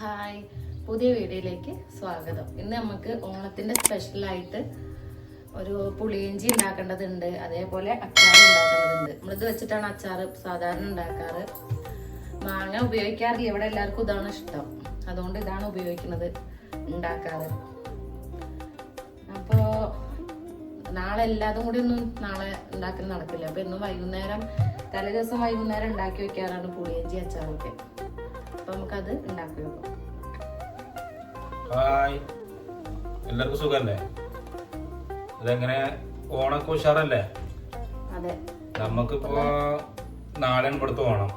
Hi. പുതിയ വീഡിയോയിലേക്ക് സ്വാഗതം. ഇന്ന് നമുക്ക് ഓണത്തിന്റെ സ്പെഷ്യലായിട്ട് ഒരു പുളിയിഞ്ചി ഉണ്ടാക്കേണ്ടതുണ്ട്. അതേപോലെ അച്ചാർ ഉണ്ടാക്കേണ്ടതുണ്ട്. നമ്മളിത് വെച്ചിട്ടാണ് അച്ചാർ സാധാരണ ഉണ്ടാക്കാറ്. മാങ്ങ ഉപയോഗിക്കാറില്ല. ഇവിടെ എല്ലാവർക്കും ഇതാണ് ഇഷ്ടം. അതുകൊണ്ട് ഇതാണ് ഉപയോഗിക്കുന്നത് ഉണ്ടാക്കാറ്. അപ്പോൾ നാളെ എല്ലാതും കൂടി ഒന്നും നാളെ ഉണ്ടാക്കൽ നടക്കില്ല. അപ്പൊ ഇന്ന് വൈകുന്നേരം തലേ ദിവസം വൈകുന്നേരം ഉണ്ടാക്കി വെക്കാറാണ് പുളിയഞ്ചി അച്ചാറൊക്കെ. അപ്പൊ നമുക്കത് ഉണ്ടാക്കി നോക്കാം. ഹായ്. എല്ലാവർക്കും സുഖല്ലേ? ഇതെങ്ങനെ ഓണൊക്കെ ഉഷാറല്ലേ? അതെ. നമുക്കിപ്പോ നാളെ കൊടുത്ത് ഓണം.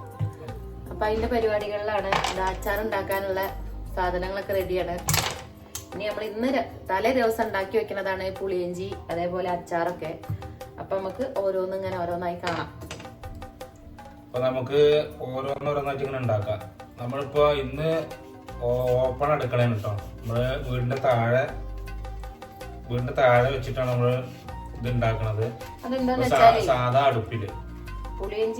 അപ്പൊ അതിന്റെ പരിപാടികളിലാണ് അച്ചാർ ഉണ്ടാക്കാനുള്ള സാധനങ്ങളൊക്കെ റെഡിയാണ്. ഇനി നമ്മൾ ഇന്ന് തലേ ദിവസം ഉണ്ടാക്കി വെക്കുന്നതാണ് പുളിയഞ്ചി അതേപോലെ അച്ചാറൊക്കെ. അപ്പൊ നമുക്ക് ഓരോന്നും ഇങ്ങനെ ഓരോന്നായി കാണാം. അപ്പൊ നമുക്ക് ഓരോന്നോരോന്നായിട്ട് ഇങ്ങനെ ഉണ്ടാക്കാം. നമ്മളിപ്പോ ഇന്ന് ഓപ്പൺ അടുക്കളയാണ് കേട്ടോ നമ്മൾ വീടിന്റെ താഴെ വീടിന്റെ താഴെ വെച്ചിട്ടാണ് നമ്മൾ ഇത് ഉണ്ടാക്കണത് സാധാ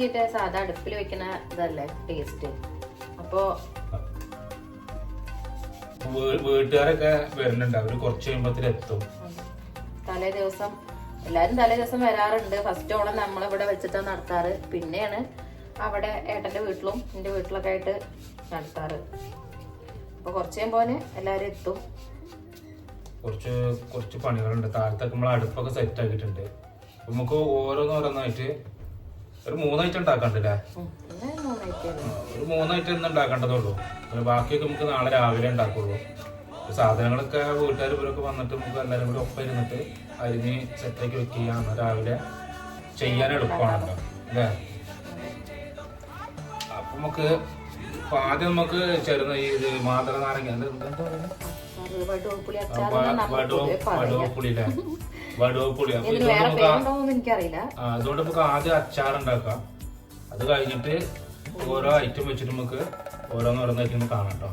ഒക്കെ സാധാ അടുപ്പിൽ വെക്കുന്ന ഇതല്ലേ ടേസ്റ്റ് അപ്പോ വീ- വീട്ടുകാരൊക്കെ വരുന്നുണ്ട്. അവർ കുറച്ച് കഴിയുമ്പത്തിൽ എത്തും. തലേ ദിവസം എല്ലാരും തലേ ദിവസം വരാറുണ്ട്. ഫസ്റ്റ് ഓണം നമ്മളിവിടെ വെച്ചിട്ടാണ് നടത്താറ്. പിന്നെയാണ് അവിടെ ഏട്ടന്റെ വീട്ടിലും എന്റെ വീട്ടിലൊക്കെ ആയിട്ട് നടത്താറ്. അപ്പൊ കുറച്ച് കഴിയുമ്പോൾ എല്ലാവരും എത്തും. കുറച്ച് കുറച്ച് പണികളുണ്ട്. താഴത്തൊക്കെ നമ്മൾ അടുപ്പൊക്കെ സെറ്റ് ആക്കിയിട്ടുണ്ട്. നമുക്ക് ഓരോന്നോരോന്നായിട്ട് ഒരു മൂന്നായിട്ട് ഉണ്ടാക്കണ്ടല്ലേ? ഒരു മൂന്നായിട്ട് ഇന്ന് ഉണ്ടാക്കേണ്ടതുള്ളൂ പിന്നെ ബാക്കിയൊക്കെ നമുക്ക് നാളെ രാവിലെ ഉണ്ടാക്കുള്ളൂ. സാധനങ്ങളൊക്കെ വീട്ടുകാർ ഇവരൊക്കെ വന്നിട്ട് നമുക്ക് എല്ലാവരും കൂടി ഒപ്പം ഇരുന്നിട്ട് അരിഞ്ഞ് സെറ്റാക്കി വെക്കുക രാവിലെ ചെയ്യാൻ എളുപ്പമാണല്ലോ അല്ലേ? നമുക്ക് ആദ്യം നമുക്ക് ചേരുന്ന ഈ മാതള നാരങ്ങ. പറയുക വടുവപ്പുളി അപ്പൊ ഇതുകൊണ്ട് നമുക്ക് അതുകൊണ്ട് നമുക്ക് ആദ്യം അച്ചാർ ഉണ്ടാക്കാം. അത് കഴിഞ്ഞിട്ട് ഓരോ ഐറ്റം വെച്ചിട്ട് നമുക്ക് ഓരോന്ന് ഓരോന്ന് നമുക്ക് കാണാം കേട്ടോ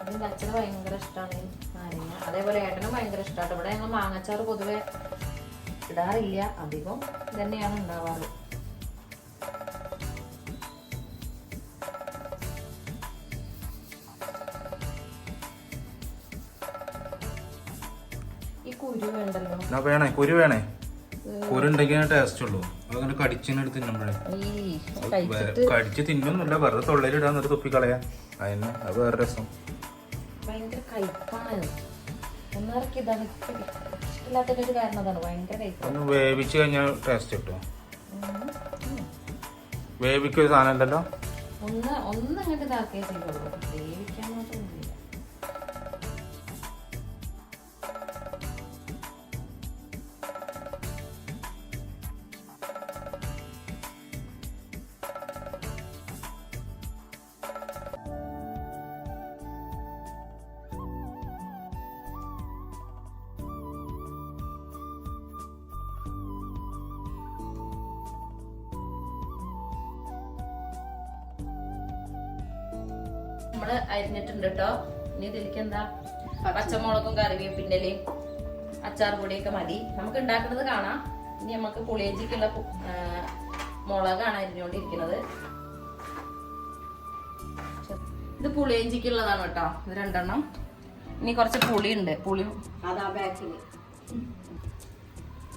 ഇതിന്റെ അച്ഛന് ഭയങ്കര ഇഷ്ടമാണ് നാരങ്ങ. അതേപോലെ ഏട്ടനും ഭയങ്കര ഇഷ്ടമാണ് ഇവിടെ ഞങ്ങൾ മാങ്ങച്ചാറ് പൊതുവെ ഇടാറില്ല. അധികം തന്നെയാണ് ഉണ്ടാവാറ്. എന്നാ വേണേ കുരു വേണേ. കുരു ഉണ്ടെങ്കിൽ ടേസ്റ്റ് ഉള്ളൂ. അതങ്ങനെ കടിച്ചിനെടുത്ത് തിന്നുമ്പോഴേ. കടിച്ച് തിന്നൊന്നുമില്ല വെറുതെ തൊള്ളയിലിടാൻ എന്നിട്ട് തുപ്പിക്കളയാ അതിന് അത് വേറെ രസം. ഭയങ്കര അതാണ്. ഒന്ന് വേവിച്ച് കഴിഞ്ഞാൽ ടേസ്റ്റ് കിട്ടും. വേവിക്കൊരു സാധനം ഉണ്ടല്ലോ? ഒന്ന് ഒന്ന് അങ്ങോട്ട് ഇതാക്കിയേ ചെയ്യുള്ളൂ. വേവിക്കാൻ മാത്രമൊന്നുമില്ല കറിവേപ്പിന്റെലയും അച്ചാർ പൊടിയൊക്കെ മതി. നമുക്ക് ഉണ്ടാക്കുന്നത് കാണാം. ഇനി നമുക്ക് പുളിയഞ്ചിക്കുള്ള മുളകാണ് അരിഞ്ഞുകൊണ്ടിരിക്കുന്നത് ഇത് പുളിയഞ്ചിക്കുള്ളതാണ് കേട്ടോ. ഇത് രണ്ടെണ്ണം. ഇനി കുറച്ച് പുളി ഉണ്ട് പുളി അതാ ബാക്കിൽ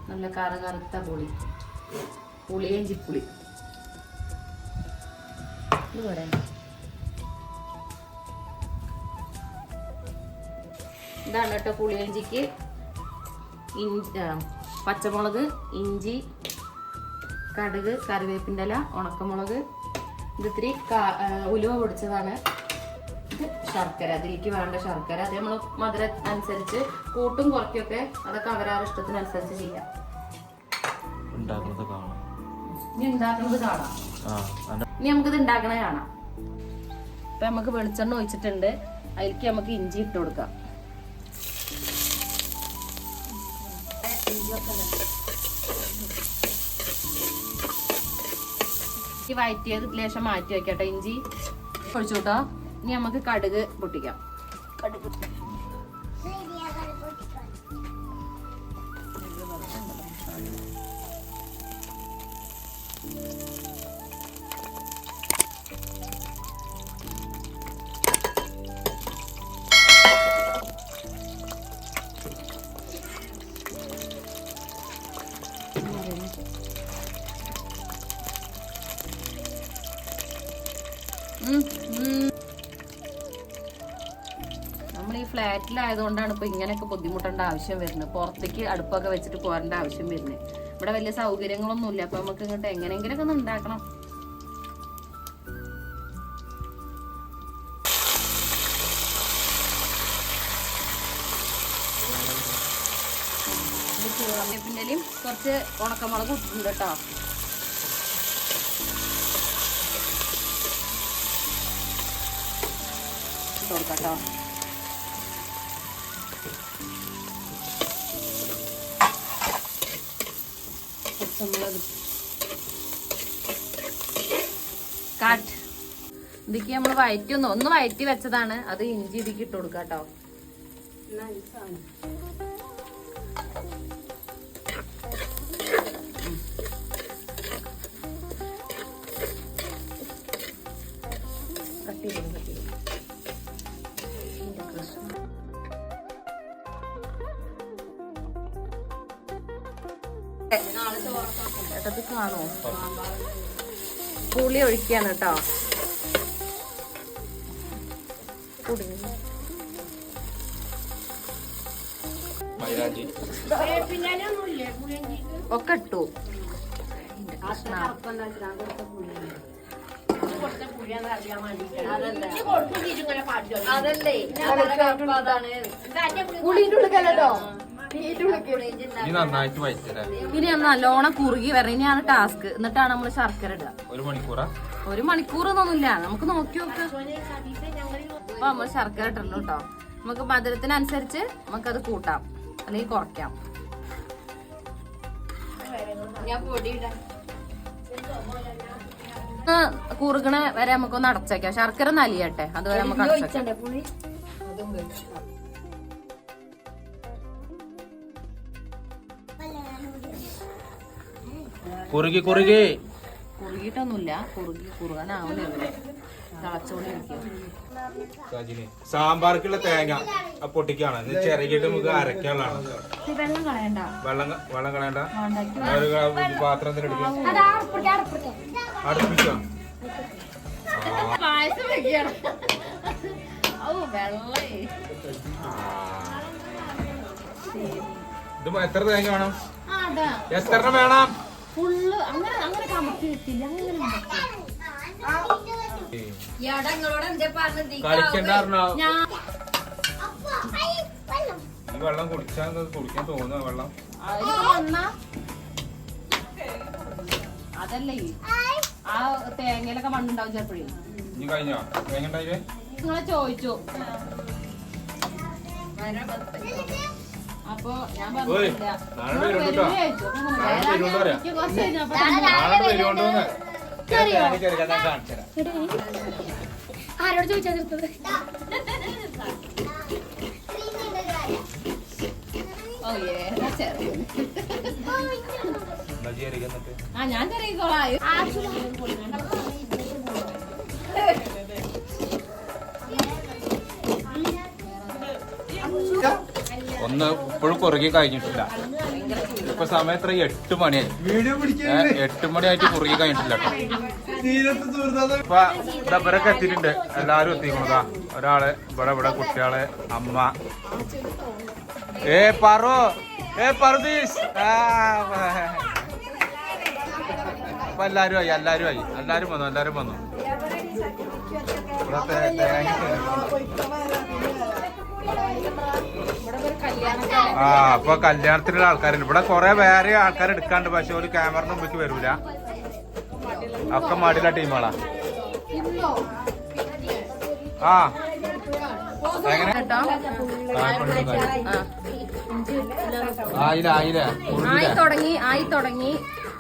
നല്ല കറ കറുത്ത പുളി. പുളിയഞ്ചിപ്പുളി. ഇത് പോരെ. ഇതാണ് കേട്ടോ പുളിയഞ്ചിക്ക്. ഇഞ്ചി പച്ചമുളക് ഇഞ്ചി കടുക് കറിവേപ്പിന്റെ ഇല ഉണക്കമുളക്. ഇത് ഇത്തിരി ഉലുവ പൊടിച്ചതാണ്. ഇത് ശർക്കര അതിലേക്ക് വേണ്ട ശർക്കര. അത് നമ്മൾ മധുരം അനുസരിച്ച് കൂട്ടും കുറയ്ക്കൊക്കെ അതൊക്കെ അവരവരുടെ ഇഷ്ടത്തിനനുസരിച്ച് ചെയ്യാം. ഇനി ഉണ്ടാക്കുന്നത് കാണാം. ഇനി നമുക്കിത് ഉണ്ടാക്കണ കാണാം. ഇപ്പൊ നമുക്ക് വെളിച്ചെണ്ണ ഒഴിച്ചിട്ടുണ്ട്. അതിലേക്ക് നമുക്ക് ഇഞ്ചി ഇട്ട് കൊടുക്കാം. ഈ വയറ്റിയത് ലേശം മാറ്റി വെക്കട്ടെ ഇഞ്ചി. ഒഴിച്ചു ഇനി നമുക്ക് കടുക് പൊട്ടിക്കാം. കടുക് ഫ്ലാറ്റിലായതുകൊണ്ടാണ് ഇപ്പൊ ഇങ്ങനെയൊക്കെ ബുദ്ധിമുട്ടേണ്ട ആവശ്യം വരുന്നത്. പുറത്തേക്ക് അടുപ്പൊക്കെ വെച്ചിട്ട് പോരേണ്ട ആവശ്യം വരുന്നത്. ഇവിടെ വലിയ സൗകര്യങ്ങളൊന്നും ഇല്ല അപ്പൊ നമുക്ക് ഇങ്ങോട്ട് എങ്ങനെയെങ്കിലൊക്കെ ഒന്ന് ഉണ്ടാക്കണം. പിന്നലും കുറച്ച് ഉണക്കമുളക് ഇട്ടിട്ടുണ്ട് കേട്ടോ. പച്ചമുളക്. കാട്ട് ഇതിക്ക് നമ്മൾ വയറ്റി ഒന്ന് ഒന്ന് വയറ്റി വെച്ചതാണ്. അത് ഇഞ്ചി ഇതിക്ക് ഇട്ട് കൊടുക്കാം കേട്ടോ പുളി ഒഴിക്കുകയാണ് കേട്ടോ. ഒക്കെ ഇട്ടു. കൃഷ്ണ. ഈ നന്നായിട്ട് വയറ്റല്ലേ ഇനി നല്ലോണം കുറുകി വരണം. ഇനിയാണ് ടാസ്ക്. എന്നിട്ടാണ് നമ്മൾ ശർക്കര ഇടുക. ഒരു മണിക്കൂറാ? ഒരു മണിക്കൂർ മണിക്കൂറൊന്നുമില്ല നമുക്ക് നോക്കി നോക്ക്. അപ്പൊ നമ്മൾ ശർക്കര ഇട്ടിട്ടുണ്ട് കേട്ടോ. നമുക്ക് മധുരത്തിനനുസരിച്ച് നമുക്കത് കൂട്ടാം. അല്ലെങ്കിൽ കുറയ്ക്കാം. ഒന്ന് കുറുകണ വരെ നമുക്കൊന്ന് അടച്ചേക്കാം. ശർക്കര നലിയട്ടെ. അതുവരെ നമുക്ക് അടച്ചേക്കാം. കുറുകി കുറുകി. കുറുകിട്ടൊന്നുമില്ല കുറുകി കുറുകാനാവുന്നില്ല സാമ്പാർക്കുള്ള തേങ്ങ പൊട്ടിക്കാണ്. ചെറുകിട്ട് നമുക്ക് അരക്കാനുള്ളതാണ്. വെള്ളം കളയണ്ട. വെള്ളം വെള്ളം കളയണ്ട. ഒരു എടുക്കും. അടുപ്പിച്ചോ? ഇത് എത്ര തേങ്ങ വേണം? എത്ര വേണം? ഫുള്ള് അങ്ങനെ അങ്ങനെ കമത്തി വെക്കില്ല അങ്ങനെ വെള്ളം കുടിച്ചാൽ കുടിക്കാൻ തോന്നുന്നു വെള്ളം? അതല്ലേ. ആ തേങ്ങയിലൊക്കെ മണ്ണുണ്ടാവും ചിലപ്പോഴേ. കഴിഞ്ഞോ? തേങ്ങ നിങ്ങളെ ചോദിച്ചു. അപ്പൊ ഞാൻ പറഞ്ഞില്ല നാളെ നിങ്ങൾ വരുന്നുണ്ടോ? ആ ഞാൻ അപ്പൊ ഒന്ന് ഇപ്പോഴും കുറുകി കഴിഞ്ഞിട്ടില്ല. ഇപ്പൊ സമയം എത്ര? എട്ട് മണിയായി എട്ട് മണിയായിട്ട് കുറുകി കഴിഞ്ഞിട്ടില്ല ഇപ്പൊ ഇതവരൊക്കെ എത്തിയിട്ടുണ്ട്. എല്ലാരും എത്തിക്കണതാ ഒരാൾ ഇവിടെ ഇവിടെ കുട്ടികൾ അമ്മ. ഏ പറു. ഏ പറീസ് ഇപ്പൊ എല്ലാരും ആയി എല്ലാരും ആയി. എല്ലാരും വന്നു എല്ലാരും വന്നു. ഇവിടത്തെ തേങ്ങ ആ അപ്പൊ കല്യാണത്തിനുള്ള ആൾക്കാരുണ്ട്. ഇവിടെ കൊറേ വേറെ ആൾക്കാർ എടുക്കാണ്ട് പക്ഷെ ഒരു ക്യാമറ മുമ്പേക്ക് വരൂല. ഒക്കെ മാടിയുള്ള ടീമുകളാ. ആ. എങ്ങനെ? ആയില്ല ആയില്ല ആയി തുടങ്ങി ആയി തുടങ്ങി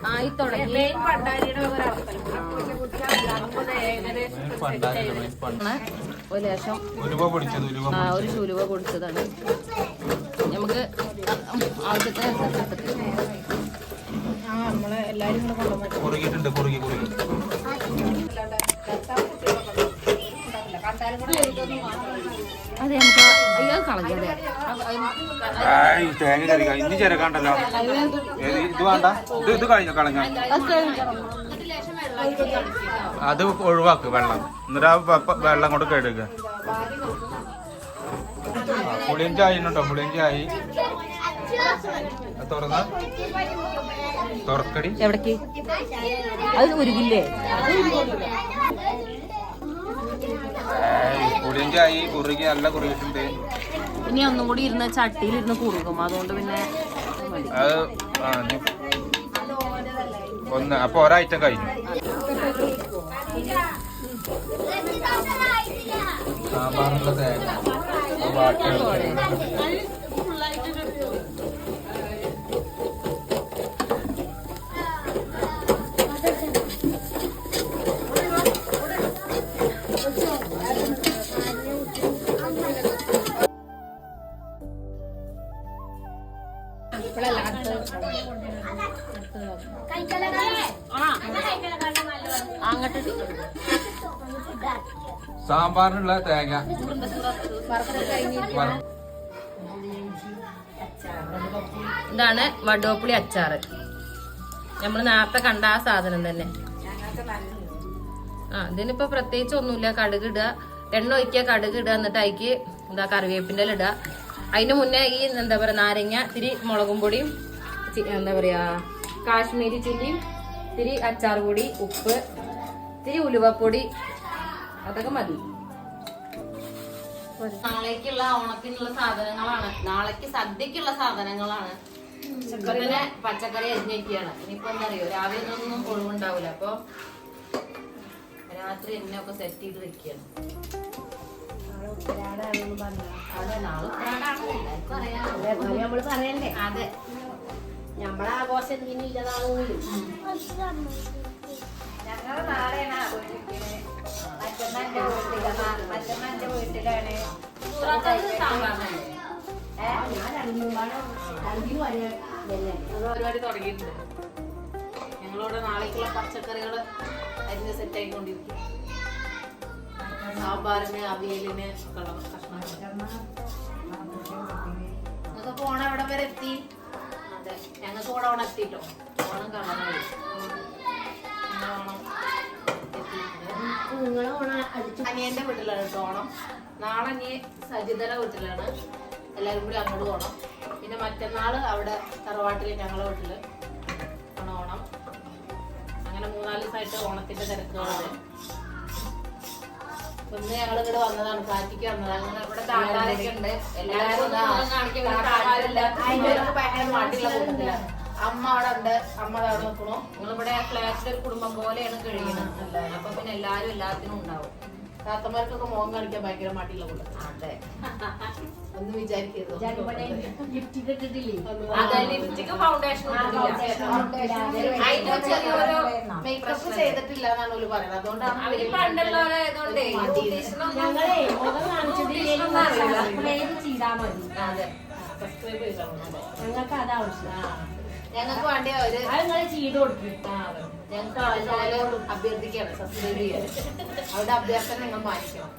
ആയി തുടങ്ങി ആണ്. ഒരു ലേശം ആ ഒരു ചുലുവ കൊടുത്തതാണ്. നമുക്ക് ആദ്യത്തെ നമ്മളെ എല്ലാരും കൂടെ കൊണ്ടുവന്നിട്ട് കുറുകി കുറുകി. അതെ നമുക്ക് അയ്യോ കളഞ്ഞതെ. തേങ്ങ ഏത് ഇത് വേണ്ട. ഇത് ഇത് കളഞ്ഞ? അത് ഒഴിവാക്ക് വെള്ളം. എന്നിട്ട് ആ വെള്ളം കൊണ്ട് കഴുകുക പുളിയും ചായ കേട്ടോ പുളിയും ചായ തുറന്ന്? തുറക്കടി. എവിടേക്ക്? അത് ഉരുകില്ലേ? പുളിയും ചായ കുറുകി നല്ല കുറുകിട്ടുണ്ട്. ഇനി ഒന്നും കൂടി ഇരുന്ന് ചട്ടിയിൽ ഇരുന്ന് കുറുകും. അതുകൊണ്ട് പിന്നെ അത് ഒന്ന് അപ്പൊ ഒരാഴ്ച കഴിഞ്ഞു. സാമ്പാറിനുള്ള തേങ്ങ സാമ്പാറിനുള്ള തേങ്ങ. ഇതാണ് വടോപ്പുളി അച്ചാറ്. നമ്മൾ നേരത്തെ കണ്ട ആ സാധനം തന്നെ. ആ ഇതിനിപ്പോ പ്രത്യേകിച്ച് ഒന്നുമില്ല. കടുക് ഇടുക. എണ്ണ ഒഴിക്കുക കടുക് ഇടുക എന്നിട്ട് അതിക്ക് എന്താ കറിവേപ്പിന്റെ ഇടുക. അതിന് മുന്നേ ഈ എന്താ പറയാ നാരങ്ങ ഇത്തിരി മുളകും പൊടിയും എന്താ പറയാ കാശ്മീരി ചില്ലിയും ഇത്തിരി അച്ചാർ പൊടി ഉപ്പ് ഇത്തിരി ഉലുവപ്പൊടി അതൊക്കെ മതി. നാളേക്കുള്ള ഓണത്തിനുള്ള സാധനങ്ങളാണ്. നാളേക്ക് സദ്യക്കുള്ള സാധനങ്ങളാണ്. പിന്നെ തന്നെ പച്ചക്കറി അരിഞ്ഞേക്കാണ് ഇനിയിപ്പോ എന്താ അറിയോ രാവിലെ ഒന്നും ഒഴിവുണ്ടാവില്ല അപ്പൊ രാത്രി എന്നെ ഒക്കെ സെറ്റ് ചെയ്ത് വെക്കുകയാണ്. അതെ നാളെ ഉത്രാടാണ് എല്ലാവർക്കും അറിയാം. നമ്മൾ അതെ. നമ്മളെ ആഘോഷം ഇല്ലതാണെങ്കിലും നാളെയാണ് ആഘോഷിക്കുന്നത് വീട്ടിലാണ്. പരിപാടി തുടങ്ങിയിട്ടുണ്ട്. ഞങ്ങളിവിടെ നാളേക്കുള്ള പച്ചക്കറികൾ അതിന് സെറ്റ് ആയിക്കൊണ്ടിരിക്കും. സാമ്പാറിന് അവിയലിന് നിങ്ങൾക്ക് ഓണം എവിടെ വരെ എത്തി? അതെ. ഞങ്ങൾക്ക് ഓണം എത്തിട്ടോ ഓണം കളറായി അനിയന്റെ വീട്ടിലാണ് കേട്ടോ ഓണം. നാളെ ഇനി സജിതയുടെ വീട്ടിലാണ്. എല്ലാവരും കൂടി അങ്ങോട്ട് പോകണം പിന്നെ മറ്റന്നാൾ അവിടെ തറവാട്ടിൽ ഞങ്ങളെ വീട്ടിൽ ആണ് ഓണം. അങ്ങനെ മൂന്നാൽ ദിവസമായിട്ട് ഓണത്തിന്റെ തിരക്കുകളാണ്. ഇന്ന് ഞങ്ങൾ ഇവിടെ വന്നതാണ് കാറ്റിക്ക് വന്നതാണ്. അങ്ങനെ ഇവിടെ താത്താരൊക്കെ ഉണ്ട്. എല്ലാവരും ഒന്ന് കാണിക്കാൻ ഭയങ്കര മടിയുള്ള കൂട്ടത്തിലാണ്. അമ്മ അവിടെ ഉണ്ട്. അമ്മ അവിടെ നിൽക്കണു. നിങ്ങളിവിടെ ഫ്ലാറ്റിൽ ഒരു കുടുംബം പോലെയാണ് കഴിയുന്നത് അപ്പൊ പിന്നെ എല്ലാരും എല്ലാത്തിനും ഉണ്ടാവും. താത്തമാർക്കൊക്കെ മോഹം കാണിക്കാൻ ഭയങ്കര മടിയുള്ള കൂടെ അതെ. ഒന്ന് വിചാരിക്കരുത്. ലിപ്സ്റ്റിക് ഫൗണ്ടേഷൻ മേക്കപ്പ് ചെയ്തിട്ടില്ല എന്നാണ് ഒരു പറയുന്നത് അതുകൊണ്ടാണ് അവർ പണ്ടുള്ളവരായതുകൊണ്ടേ ഞങ്ങളെ മുഖം കാണിച്ചിട്ടില്ലെങ്കിൽ സബ്സ്ക്രൈബ് ചെയ്താൽ മതി. അതെ. സബ്സ്ക്രൈബ് ചെയ്താൽ മതി. ഞങ്ങൾക്ക് അതാവശ്യം ഞങ്ങൾക്ക് വേണ്ടി ഒരു ചെയ്ത് കൊടുക്കും. ഞങ്ങൾക്ക് അഭ്യർത്ഥിക്കണം. സബ്സ്ക്രൈബ് ചെയ്യാൻ. അവരുടെ അഭ്യർത്ഥന നിങ്ങൾ മാനിക്കണം.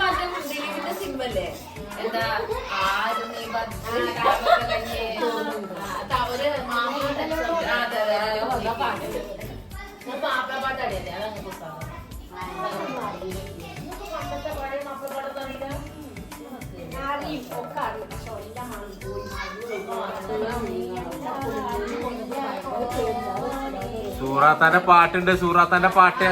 മറ്റേ ദിലീപിന്റെ സിനിമല്ലേ എന്താ? ആരും നീ അതെ അതെ പാട്ട് മാപ്പിള പാട്ട് അടിയല്ലേ അതങ്ങ് ഒക്കെ അറിയും. പക്ഷെ പോയി. സൂറാത്താന്റെ പാട്ടുണ്ട് സൂറാത്താന്റെ പാട്ട്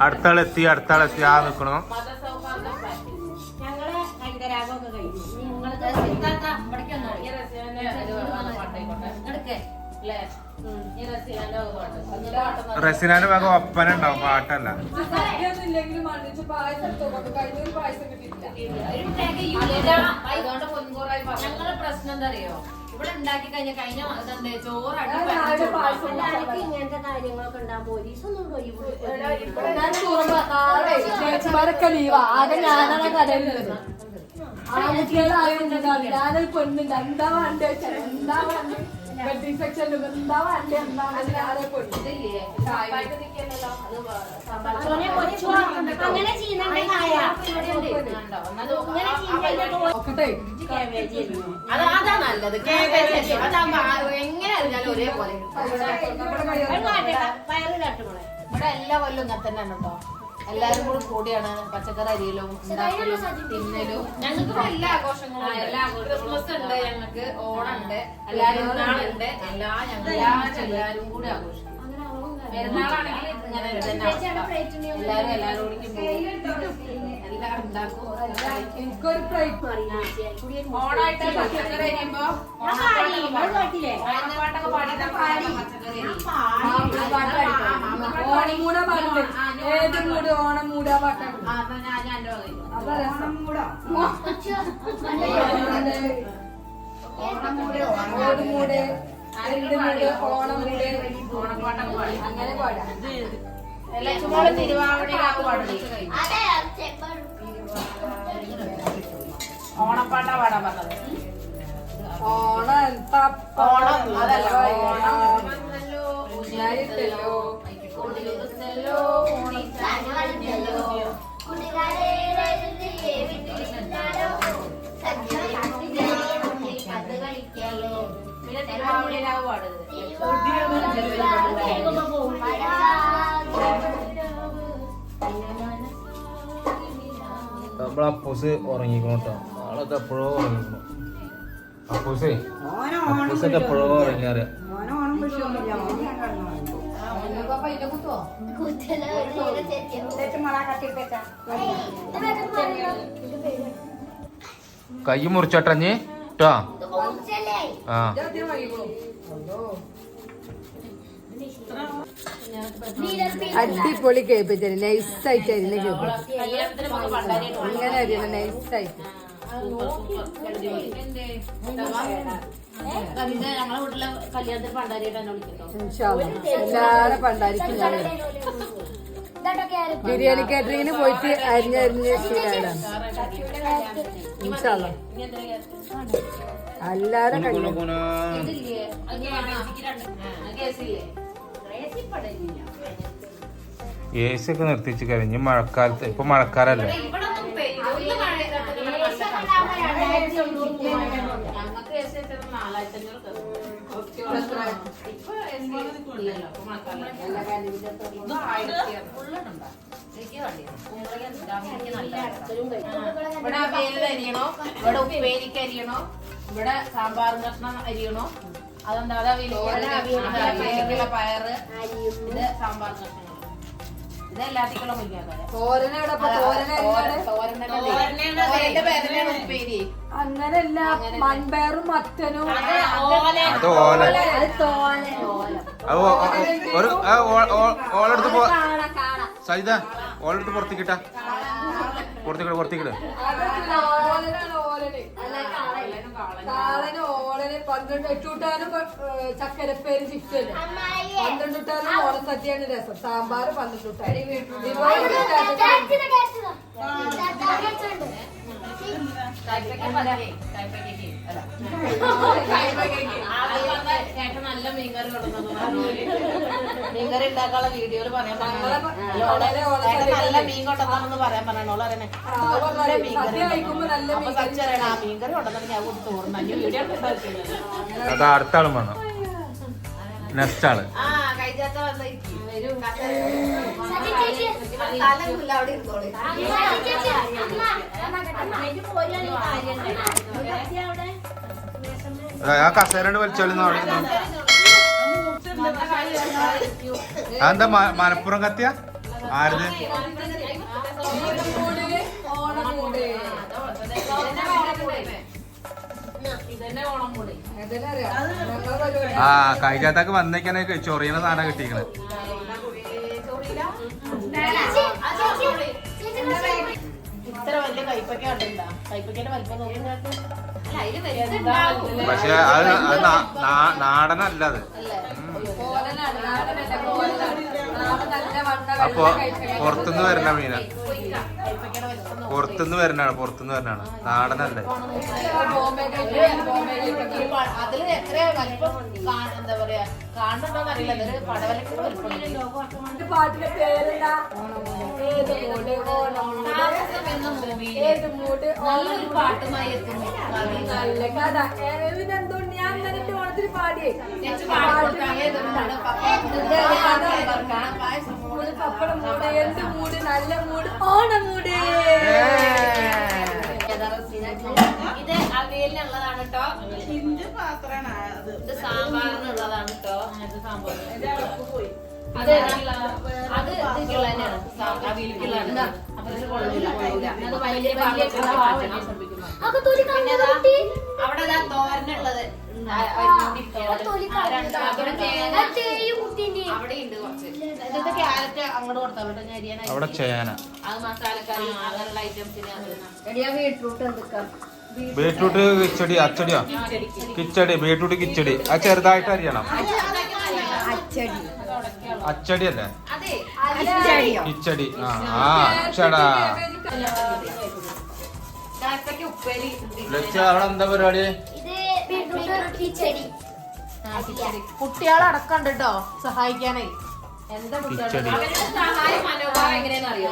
ഒരു അടുത്താളെത്തി. ആ പാട്ടൊന്നും റസിനാന്റെ ഭാഗം ഒപ്പന ഉണ്ടാവും പാട്ടല്ല. പ്രശ്നം എന്താ അറിയോ? ഇവിടെ ഉണ്ടാക്കി കഴിഞ്ഞ കഴിഞ്ഞ ഇതെന്തേ ചോറ് അടി എല്ലാവർക്കും ഇങ്ങനത്തെ കാര്യങ്ങളൊക്കെ ഉണ്ടാകും പോലീസ് ഒന്നും ചേച്ചിമാരൊക്കെ ലീവാ ആകെ ഞാനാണ് കടയിലുള്ളത് ആൺകുട്ടികളായോണ്ട് ഞാനൊരു പെണ്ണുണ്ട്. എന്താ വേണ്ടേ എന്താ വേണ്ടേ? എന്താ എന്താ അങ്ങനെ ചെയ്യുന്നുണ്ട് നല്ലത്. കേബേജ് അതാകുമ്പോ എങ്ങനെ അറിഞ്ഞാലും ഒരേപോലെ ഇവിടെ എല്ലാ കൊല്ലം ഇങ്ങനെ തന്നെ കേട്ടോ. എല്ലാരും കൂടി കൂടിയാണ്. പച്ചക്കറി അരിയലും ഉണ്ടാക്കലും തിന്നലും. ഞങ്ങൾക്ക് എല്ലാ ആഘോഷങ്ങളും എല്ലാ ക്രിസ്മസ് ഉണ്ട്. ഞങ്ങൾക്ക് ഓണം ഉണ്ട് എല്ലാരും ഉണ്ട്. എല്ലാ ഞങ്ങൾ എല്ലാരും കൂടി ആഘോഷിക്കും. പെരുന്നാളാണെങ്കിൽ ഇങ്ങനെ. എല്ലാരും എല്ലാരോടും എനിക്കൊരു ഓണായിട്ട് പച്ചക്കറി അരിയുമ്പോ ഓണപ്പാട്ടൊക്കെ പാടിയിട്ട്. ഓണം മൂടാ പാട്ടുണ്ട് ഏത് മൂട്? ഓണം മൂടാ പാട്ടാണ് ആ, ഞാൻ എന്റെ വകയിൽ. അതാ രസം ഓട് മൂട് എന്ത് മൂട് ഓണം മൂട് ഓണപ്പാട്ടൊക്കെ പാടി. അങ്ങനെ പാടാം. ലക്ഷ്മോൾ തിരുവാവണിയിലാക്ക് പാടുന്നത്. ഓണപ്പാട്ടാ പാടാൻ പറഞ്ഞത്. ഓണം ഓണം അതല്ല ഓണം. ഓണമല്ലോ ഞാനിട്ടല്ലോ കൊടിയുടുത്തല്ലോ ഓണിച്ചാഞ്ഞല്ലോ പിന്നെ തിരുവാവണിയിലാവ് പാടുന്നത്. നമ്മളെ അപ്പൂസ് ഉറങ്ങിക്കണം കേട്ടോ ആളൊക്കെ എപ്പോഴോ ഉറങ്ങിക്കണം. അപ്പൂസേ അപ്പൂസൊക്കെ എപ്പോഴോ ഉറങ്ങാറ് കൈ മുറിച്ചോട്ടഞ്ഞ് കേട്ടോ ആ. അടിപൊളി കേപ്പിച്ചു നൈസായിട്ട് അരിഞ്ഞ കേപ്പ് ഇങ്ങനെ അരിയണം നൈസായിട്ട് ഞങ്ങളെ വീട്ടിലെ കല്യാണത്തിന് എന്നെ വിളിക്കട്ടോ ഞാൻ. ബിരിയാണി കാറ്ററിങ്ങിന് പോയിട്ട് അരിഞ്ഞ് ഇൻഷാല്ല ഇനി എന്തെങ്കിലും എല്ലാരും കല്യാണം എ സി ഒക്കെ നിർത്തിച്ച് കഴിഞ്ഞ് മഴക്കാലത്ത് ഇപ്പൊ മഴക്കാലല്ലേ? ഇവിടെ അരിയണോ? ഇവിടെ ഉപ്പേരിക്ക് അരിയണോ? ഇവിടെ സാമ്പാർ കഷ്ണം അരിയണോ? അതെന്താ അത് അവിയലിക്കുള്ള പയറ് ഇത് സാമ്പാർ കഷ്ണങ്ങൾ ഇത് എല്ലാത്തിക്കുള്ള മുരിങ്ങാക്കായ തോരനെവിടെ തോരന തോരന്റെ പേരനാണ് ഉപ്പേരി. അങ്ങനല്ല മൺപയറും മത്തനും. അത് ഓല. ഒരു ഓളെടുത്ത് പോ സജിത ഓളെടുത്ത് പുറത്തേക്കിട്ടാ പുറത്തേക്കിട് പുറത്തേക്കിട് ഓലന് കാളന് ഓലന് പന്ത്രണ്ട് എട്ടുകൂട്ടാനും ചക്കരപ്പേര് ചിക്കന് പന്ത്രണ്ടുട്ടാനും ഓണസദ്യയാണ് രസം. സാമ്പാർ പന്ത്രണ്ടുട്ടാനും കൈപ്പയ്ക്ക് നല്ല മീൻകറി കൊണ്ടുവന്നു മീൻകറി ഉണ്ടാക്കാനുള്ള വീഡിയോയിൽ പറയാൻ പറഞ്ഞു നല്ല മീൻ കൊണ്ടെന്നാണെന്ന് പറയാൻ പറഞ്ഞോളൂ അറിയണേ മീൻകറി ആ മീൻകറി ഞാൻ കൊടുത്തു വീഡിയോ അടുത്ത ആളും വേണം നെക്സ്റ്റ് ആൾ. ആ ആ കസേരണ്ട് വലിച്ചോളിന്ന് അവിടെ. അതെന്താ മ- മലപ്പുറം കത്തിയ? ആരത്? ഇതന്നെ ഓണം കൂടി ആ കഴിഞ്ഞാത്തൊക്കെ വന്നേക്കാനെ ചൊറിയണ സാധനം കിട്ടിക്കണ്. പക്ഷെ അത് അത് നാടനല്ല അത്. അപ്പൊ പുറത്തുനിന്ന് വരണ മീനാണ് പുറത്തുനിന്ന് വരണാണ് പുറത്തുനിന്ന് വരണാണ് നാടനല്ലേ? നല്ല കഥ ഞാൻ ഓണത്തിന് പാടിയേ മൂട് പപ്പടം മൂട് എന്ത് മൂട്? നല്ല മൂട്. ഓണമൂട് ഇത് അവിയലിനുള്ളതാണ് കേട്ടോ ഇത് സാമ്പാറിനുള്ളതാണ് കേട്ടോ സാമ്പാർ അത് അത് ഇതിക്കുള്ള തന്നെയാണ് സാ- അവിയലിക്കുള്ളതാണ് അപ്പൊ ഇത് കൊള്ളൂല കൊള്ളൂല. അത് വലിയ അവിടെ ദാ തോരനുള്ളത് അവിടെ ചേന. ബീട്രൂട്ട് കിച്ചടി അച്ചടിയോ? കിച്ചടി. ബീട്രൂട്ട് കിച്ചടി. അത് ചെറുതായിട്ട് അരിയണം. അച്ചടി അല്ലേ അതെ. കിച്ചടി. ആ അച്ചടാ. അവിടെ എന്താ പരിപാടി? കുട്ടികളടക്കം ഉണ്ട് കേട്ടോ സഹായിക്കാനേ. എന്താ കുട്ടികളുടെ സഹായ മനോഭാവം അറിയോ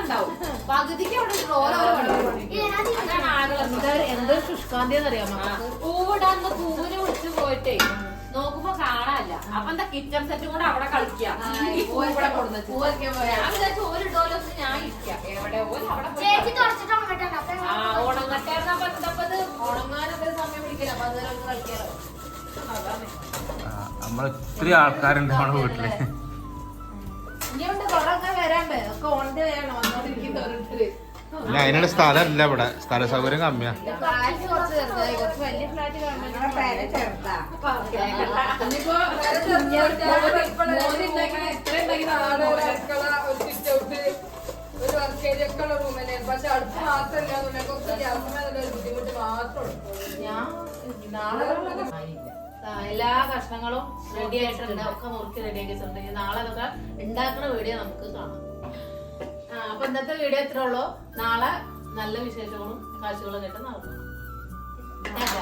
ഉണ്ടാവും. പകുതിക്ക് അവിടെ എന്തൊരു ശുഷ്കാന്തി എന്നറിയാമോ? പൂവിടാന്ന് പൂവിനെ വിളിച്ചു പോയിട്ടേ. നോക്കുമ്പോ കാണാല്ല അപ്പൊ എന്താ കിച്ചൺ സെറ്റും കൂടെ അവിടെ കളിക്കാം ഓരിടോലൊന്ന് ഞാൻ ഇരിക്കാം. എവിടെ ഓര് അവിടെ ആ ഓണം കട്ടേർന്നപ്പോ എന്തപ്പത് ഓണങ്ങാനൊക്കെ സമയം പിടിക്കില്ല. അപ്പൊ അതുവരെ ഒന്ന് കളിക്കാലോ. നമ്മൾ ഒത്തിരി ആൾക്കാരുണ്ട് നമ്മുടെ വീട്ടിൽ. ഇനിയുണ്ട് കൊറേ വരാണ്ട് ഒക്കെ ഓണത്തിന് വേണം ഇനി അതിനുള്ള സ്ഥലമല്ല ഇവിടെ. സ്ഥല സൗകര്യം കമ്മിയാ. അടുപ്പ് ഞാൻ എല്ലാ കഷ്ണങ്ങളും റെഡി ആയിട്ടുണ്ട്. ഒക്കെ മുറുക്കി റെഡി ആക്കി നാളെ അതൊക്കെ ഉണ്ടാക്കുന്ന വീഡിയോ നമുക്ക് കാണാം. അപ്പൊ ഇന്നത്തെ വീഡിയോ എത്ര ഉള്ളൂ നാളെ നല്ല വിശേഷങ്ങളും കാഴ്ചകളും കേട്ട് നാളെ കാണാം.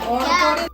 ഓണക്കോടി